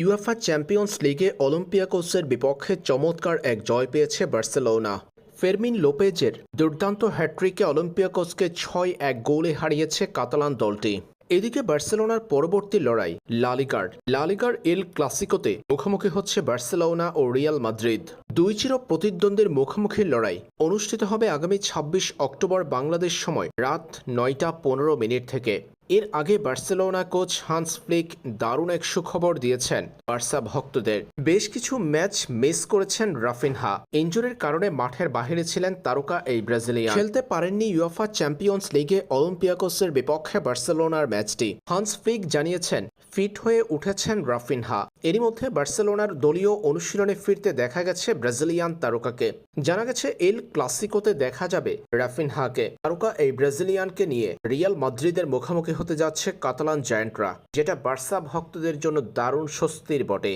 UEFA champions লিগে অলিম্পিয়াকোসের বিপক্ষে চমৎকার এক জয় পেয়েছে বার্সেলোনা। ফেরমিন লোপেজের দুর্দান্ত হ্যাট্রিকে অলিম্পিয়াকোসকে ছয় এক গোলে হারিয়েছে কাতালান দলটি। এদিকে বার্সেলোনার পরবর্তী লড়াই লালিগার লালিগার এল ক্লাসিকোতে মুখোমুখি হচ্ছে বার্সেলোনা ও রিয়াল মাদ্রিদ দুই চির প্রতিদ্বন্দ্বীর মুখোমুখি লড়াই অনুষ্ঠিত হবে আগামী ছাব্বিশ অক্টোবর বাংলাদেশ সময় রাত নয়টা পনেরো মিনিট থেকে। এর আগে বার্সেলোনা কোচ হান্স ফ্লিক দারুণ এক সুখবর দিয়েছেন বার্সা ভক্তদের। বেশ কিছু ম্যাচ মিস করেছেন রাফিনহা। ইঞ্জুরির কারণে মাঠের বাহিরে ছিলেন তারকা এই ব্রাজিলিয়ান। খেলতে পারেননি ইউএফা চ্যাম্পিয়ন্স লিগে অলিম্পিয়াকোসের বিপক্ষে বার্সেলোনার ম্যাচটি। হান্স ফ্লিক জানিয়েছেন ফিট হয়ে উঠেছেন রাফিনহা। এরই মধ্যে বার্সেলোনার দলীয় অনুশীলনে ফিরতে দেখা গেছে ব্রাজিলিয়ান তারকাকে। জানা গেছে, এল ক্লাসিকোতে দেখা যাবে রাফিনহাকে। তারকা এই ব্রাজিলিয়ানকে নিয়ে রিয়াল মাদ্রিদের মুখোমুখি হতে যাচ্ছে কাতালান জায়ান্টরা, যেটা বার্সা ভক্তদের জন্য দারুণ স্বস্তির বটে।